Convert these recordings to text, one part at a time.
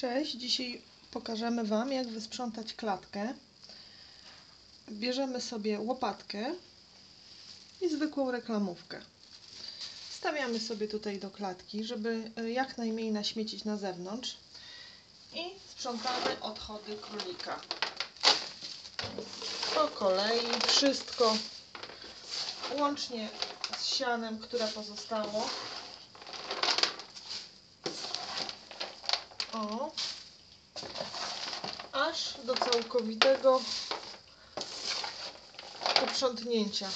Cześć, dzisiaj pokażemy Wam jak wysprzątać klatkę. Bierzemy sobie łopatkę i zwykłą reklamówkę. Stawiamy sobie tutaj do klatki, żeby e, jak najmniej naśmiecić na zewnątrz i sprzątamy odchody królika. Po kolei wszystko łącznie z sianem, które pozostało. O. Aż do całkowitego uprzątnięcia.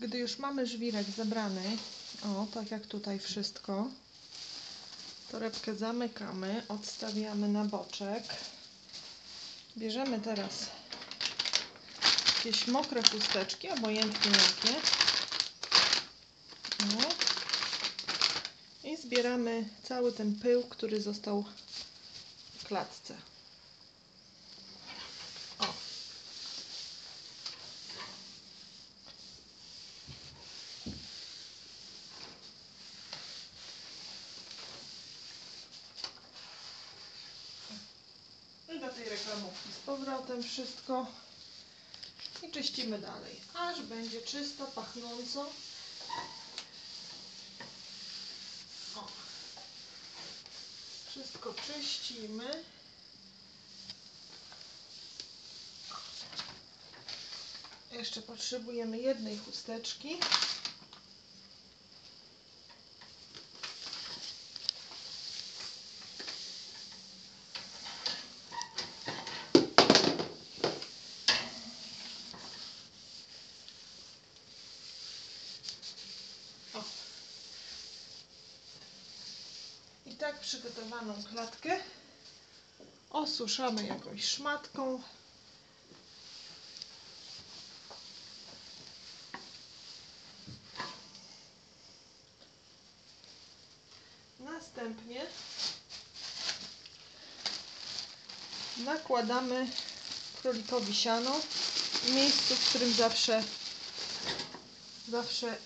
Gdy już mamy żwirek zebrany, o tak jak tutaj wszystko, torebkę zamykamy, odstawiamy na boczek. Bierzemy teraz jakieś mokre chusteczki, obojętnie jakie. No. I zbieramy cały ten pył, który został w klatce. O. I do tej reklamówki z powrotem wszystko i czyścimy dalej, aż będzie czysto, pachnąco. O. Wszystko czyścimy. Jeszcze potrzebujemy jednej chusteczki. Tak przygotowaną klatkę osuszamy jakąś szmatką. Następnie nakładamy królikowi siano w miejscu, w którym zawsze zawsze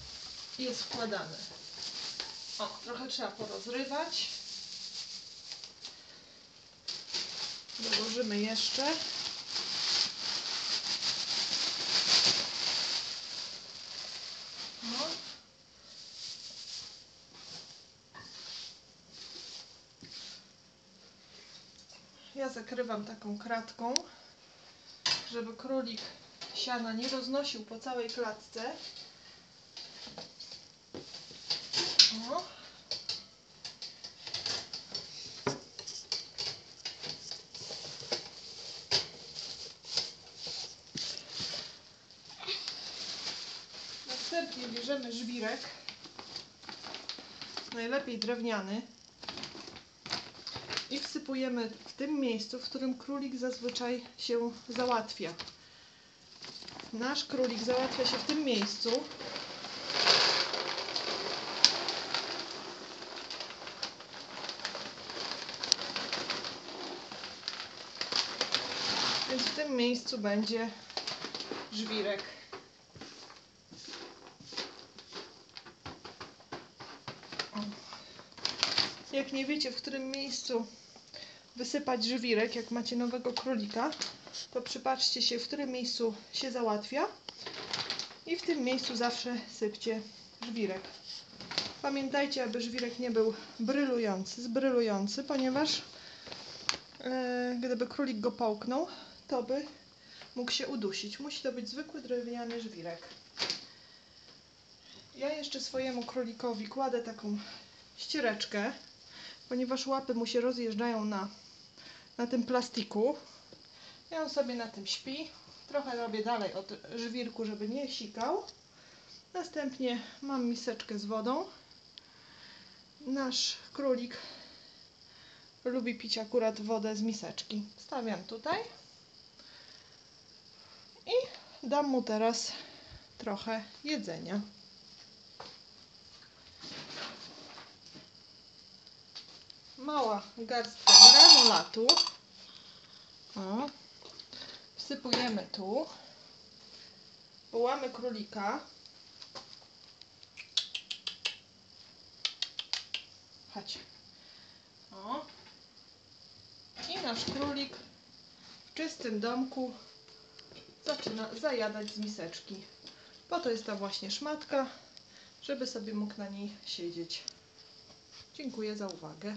jest wkładane. O, trochę trzeba porozrywać. Dołożymy jeszcze. No. Ja zakrywam taką kratką, żeby królik siana nie roznosił po całej klatce. O. Następnie bierzemy żwirek, najlepiej drewniany i wsypujemy w tym miejscu, w którym królik zazwyczaj się załatwia. Nasz królik załatwia się w tym miejscu, Więc w tym miejscu będzie żwirek. Jak nie wiecie, w którym miejscu wysypać żwirek, jak macie nowego królika, to przypatrzcie się, w którym miejscu się załatwia i w tym miejscu zawsze sypcie żwirek. Pamiętajcie, aby żwirek nie był brylujący, zbrylujący, ponieważ e, gdyby królik go połknął, to by mógł się udusić. Musi to być zwykły drewniany żwirek. Ja jeszcze swojemu królikowi kładę taką ściereczkę, ponieważ łapy mu się rozjeżdżają na, na tym plastiku. I on sobie na tym śpi. Trochę robię dalej od żwirku, żeby nie sikał. Następnie mam miseczkę z wodą. Nasz królik lubi pić akurat wodę z miseczki. Stawiam tutaj i dam mu teraz trochę jedzenia. Mała garstka granulatu. O. Wsypujemy tu. wołamy królika. Chodź. O. I nasz królik w czystym domku zaczyna zajadać z miseczki. Po to jest ta właśnie szmatka, żeby sobie mógł na niej siedzieć. Dziękuję za uwagę.